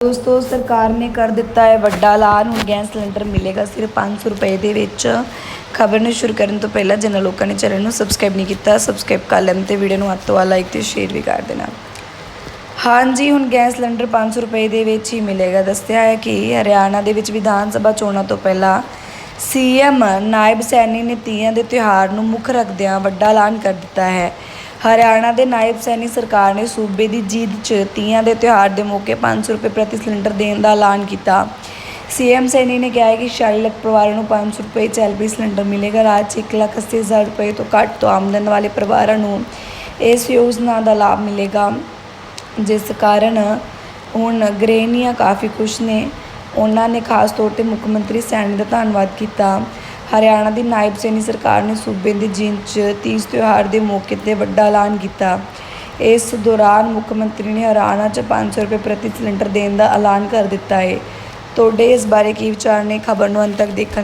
ਦੋਸਤੋ, ਸਰਕਾਰ ਨੇ ਕਰ ਦਿੱਤਾ ਹੈ ਵੱਡਾ ਐਲਾਨ। ਹੁਣ ਗੈਸ ਸਿਲੰਡਰ ਮਿਲੇਗਾ ਸਿਰਫ 500 ਰੁਪਏ ਦੇ ਵਿੱਚ। ਖਬਰ ਨੂੰ ਸ਼ੁਰੂ ਕਰਨ ਤੋਂ ਪਹਿਲਾਂ ਜਿਨ੍ਹਾਂ ਲੋਕਾਂ ਨੇ ਚੈਨਲ ਨੂੰ ਸਬਸਕ੍ਰਾਈਬ ਨਹੀਂ ਕੀਤਾ, ਸਬਸਕ੍ਰਾਈਬ ਕਰ ਲੈਣ ਤੇ ਵੀਡੀਓ ਨੂੰ ਹੱਥ ਤੋਂ ਲਾਈਕ ਤੇ ਸ਼ੇਅਰ ਵੀ ਕਰ ਦੇਣਾ। ਹਾਂਜੀ, ਹੁਣ ਗੈਸ ਸਿਲੰਡਰ 500 ਰੁਪਏ ਦੇ ਵਿੱਚ ਹੀ ਮਿਲੇਗਾ। ਦੱਸਿਆ ਹੈ ਕਿ ਹਰਿਆਣਾ ਦੇ ਵਿੱਚ ਵਿਧਾਨ ਸਭਾ ਚੋਣਾਂ ਤੋਂ ਪਹਿਲਾਂ ਸੀਐਮ ਨਾਇਬ ਸੈਣੀ ਨੇ ਤੀਆਂ ਦੇ ਤਿਉਹਾਰ ਨੂੰ ਮੁੱਖ ਰੱਖਦਿਆਂ ਵੱਡਾ ਐਲਾਨ ਕਰ ਦਿੱਤਾ ਹੈ। ਹਰਿਆਣਾ ਦੇ ਨਾਇਬ ਸੈਨੀ ਸਰਕਾਰ ਨੇ ਸੂਬੇ ਦੀ ਜੀਤ 'ਚ ਤੀਆਂ ਦੇ ਤਿਉਹਾਰ ਦੇ ਮੌਕੇ 500 ਰੁਪਏ ਪ੍ਰਤੀ ਸਿਲੰਡਰ ਦੇਣ ਦਾ ਐਲਾਨ ਕੀਤਾ। ਸੀਐਮ ਸੈਣੀ ਨੇ ਕਿਹਾ ਕਿ 40 ਲੱਖ ਪਰਿਵਾਰਾਂ ਨੂੰ 500 ਰੁਪਏ 'ਚ ਐਲਪੀ ਸਿਲੰਡਰ ਮਿਲੇਗਾ। ਰਾਜ 'ਚ ਇੱਕ ਲੱਖ ਅੱਸੀ ਹਜ਼ਾਰ ਰੁਪਏ ਤੋਂ ਘੱਟ ਤੋਂ ਆਮਦਨ ਵਾਲੇ ਪਰਿਵਾਰਾਂ ਨੂੰ ਇਸ ਯੋਜਨਾ ਦਾ ਲਾਭ ਮਿਲੇਗਾ, ਜਿਸ ਕਾਰਨ ਹੁਣ ਗ੍ਰਹਿਣੀਆਂ ਕਾਫੀ ਖੁਸ਼ ਨੇ। ਉਹਨਾਂ ਨੇ ਖਾਸ ਤੌਰ ਤੇ ਮੁੱਖ ਮੰਤਰੀ ਸੈਣੀ ਦਾ ਧੰਨਵਾਦ ਕੀਤਾ। ਹਰਿਆਣਾ ਦੀ ਨਾਇਬ ਸੈਣੀ ਸਰਕਾਰ ਨੇ ਸੂਬੇ ਦੀ ਜੀਂਦ 'ਚ ਤੀਜ ਤਿਉਹਾਰ ਦੇ ਮੌਕੇ ਤੇ ਵੱਡਾ ਐਲਾਨ ਕੀਤਾ। ਇਸ ਦੌਰਾਨ ਮੁੱਖ ਮੰਤਰੀ ਨੇ ਹਰਿਆਣਾ 'ਚ 500 ਰੁਪਏ ਪ੍ਰਤੀ ਸਿਲੰਡਰ ਦੇਣ ਦਾ ਐਲਾਨ ਕਰ ਦਿੱਤਾ ਹੈ ਤੁਹਾਡੇ ਇਸ ਬਾਰੇ ਕੀ ਵਿਚਾਰ ਨੇ? ਖਬਰ ਨੂੰ ਅੰਤ ਤੱਕ ਦੇਖਣ